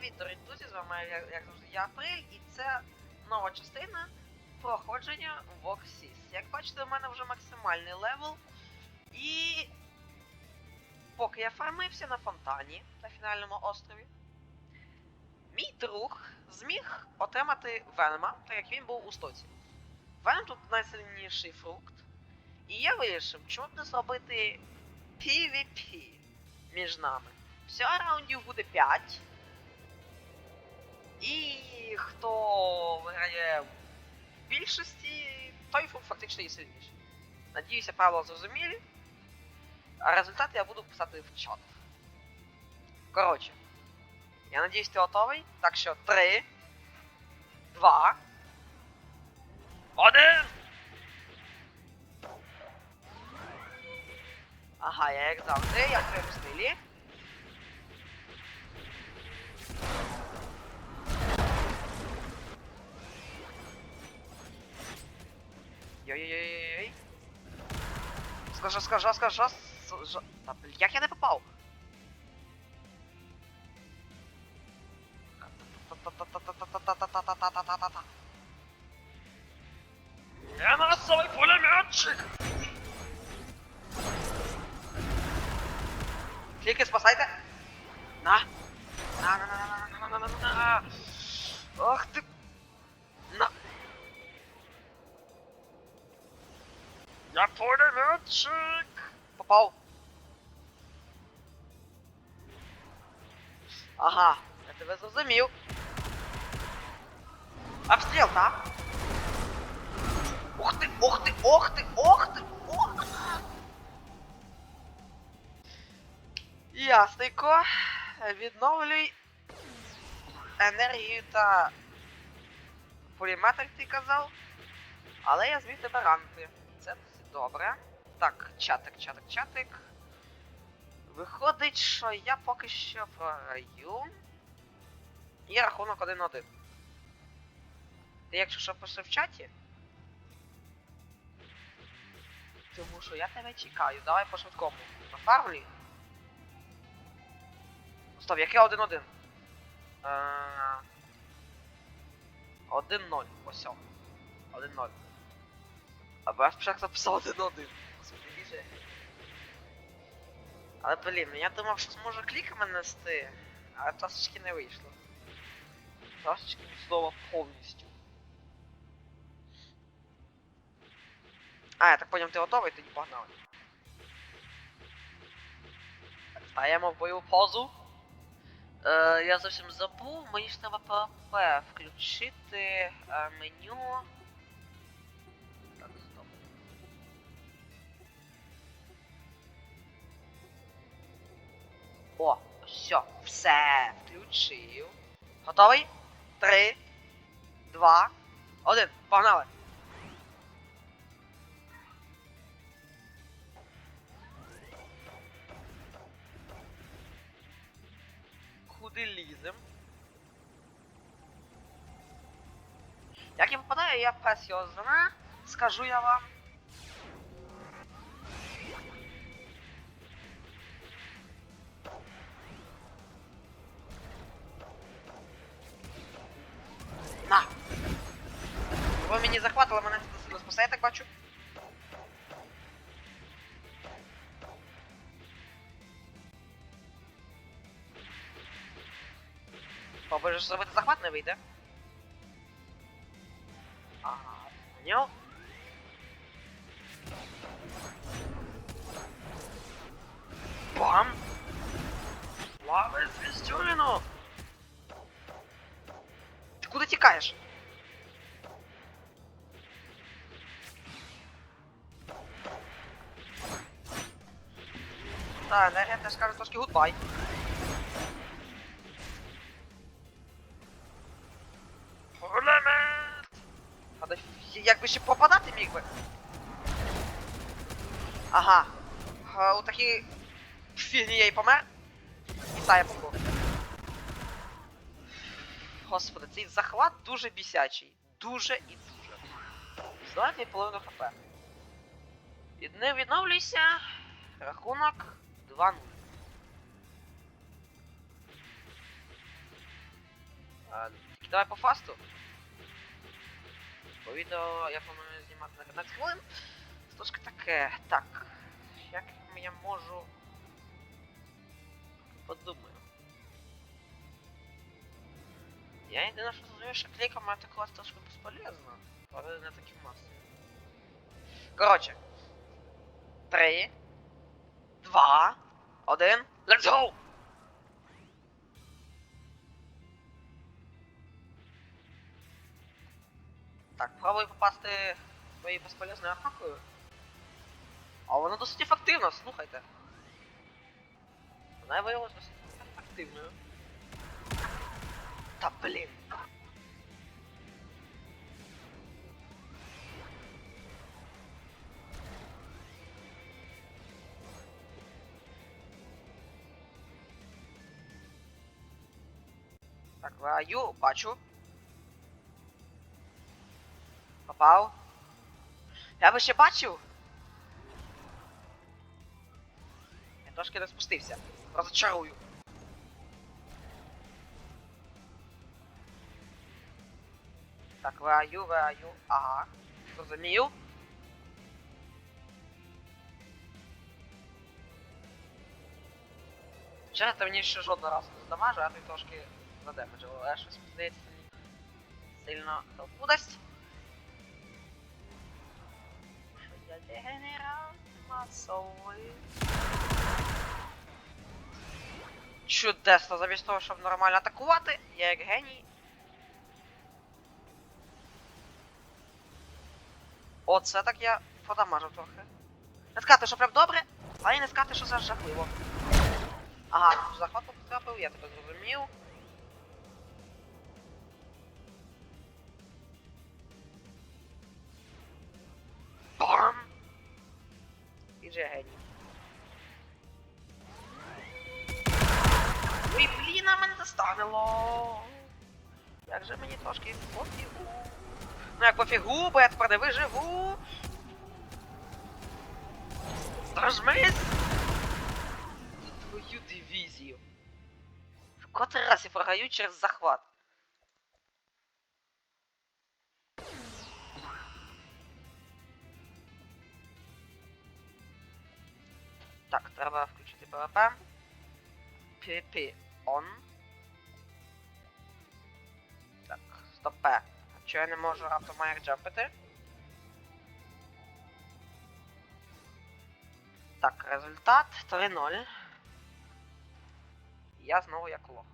Привіт, дорогі друзі, з вами як, завжди я Апрель, і це нова частина проходження Voxis. Як бачите, у мене вже максимальний левел. І поки я фармився на фонтані на фінальному острові, мій друг зміг отримати Венема, так як він був у стоці. Веном тут найсильніший фрукт. І я вирішив, чому б не зробити PvP між нами. Всього раундів буде 5. І хто виграє в більшості, той фактично і сильніший. Надіюся, правила зрозумілі. А результати я буду писати в чат. Коротше. Я надіюсь, ти готовий. Так що 3, 2, 1! Ага, я як завжди, я в своєму стилі. жорстко, жорстко, жорстко, жорстко, жорстко. Та, я не попал. Я массовый пулеметчик! Клики, спасайте! На! Я пулеметчик! Попав! Ага, я тебе зрозумів. Обстріл, так? Ух ти, ух ти, ох ти, ох ти, ох! Ясненько. Відновлюй енергію та поліметр ти казав. Але я зміг тебе ранити. Добре. Так, чатик, чатик, чатик. Виходить, що я поки що програю. І рахунок 1-1. Ти якщо що пиши в чаті. Тому що я тебе чекаю, давай по швидкому. На фармлі. Стоп, яке 1-1? Е, 1-0. Ось. о. 1-0. Або я спочатку записав 1-1. Господи, більше. Але блін, я думав, що зможу кліками нести, але трошечки не вийшло. Трошечки знову повністю. А, я так поняв, ти готовий, тоді погнали. Так, стаємо в бойову позу. Е, я зовсім забув, мені ж треба ПВП включити е, меню. Все, включив. Готовий? Три, два, один, погнали! Куди лізем? Як я попадаю, я пес його зна, скажу я вам. не захватила, мене це спасає, я так бачу. Побежиш зробити захват не выйдет. Ага, а, понял. Бам! Лава звездюлину! Ты куда текаешь? Та, енергія теж каже трошки гудбай. Пулемет! А да якби ще попадати міг би. Ага. Е, У такій фігні я і помер. І та я помру. Господи, цей захват дуже бісячий. Дуже і дуже. Здавайте половину хп. Не відновлюйся. Рахунок 2-0. Е, давай по фасту. Бо відео я планую знімати на 15 хвилин. Трошки таке. Так. Як я можу. Подумаю. Я єдине, що знаю, що клейками атакувати трошки безполезно. Але не таким масом. Коротше. Три. Два. Один. Let's go! Так, пробую попасти своєю безполезною атакою. А вона досить ефективна, слухайте. Вона виявилась досить ефективною. Та блін. Так, ваю, бачу. Попав. Я би ще бачив. Я трошки не спустився. Розочарую. Так, ваю, ваю. Ага. Зрозумів. Чесно, мені ще жодного разу не здамажу, а ти трошки задемеджив, але щось мені сильно толпу дасть. Що я дегенерат масовий. Чудесно, замість того, щоб нормально атакувати, я як геній. Оце так я подамажив трохи. Не сказати, що прям добре, але і не сказати, що це жахливо. Ага, захват потрапив, я тебе зрозумів. І же геній. Ой, блін, а мене достанило. Як же мені трошки пофігу. Ну як пофігу, бо я тепер не виживу. Дожмись! Твою дивізію. В котрий раз я програю через захват. Так, треба включити ПВП. ПП on. Так, стопе. А чого я не можу раптом майк? Так, результат 3-0. Я знову як лох.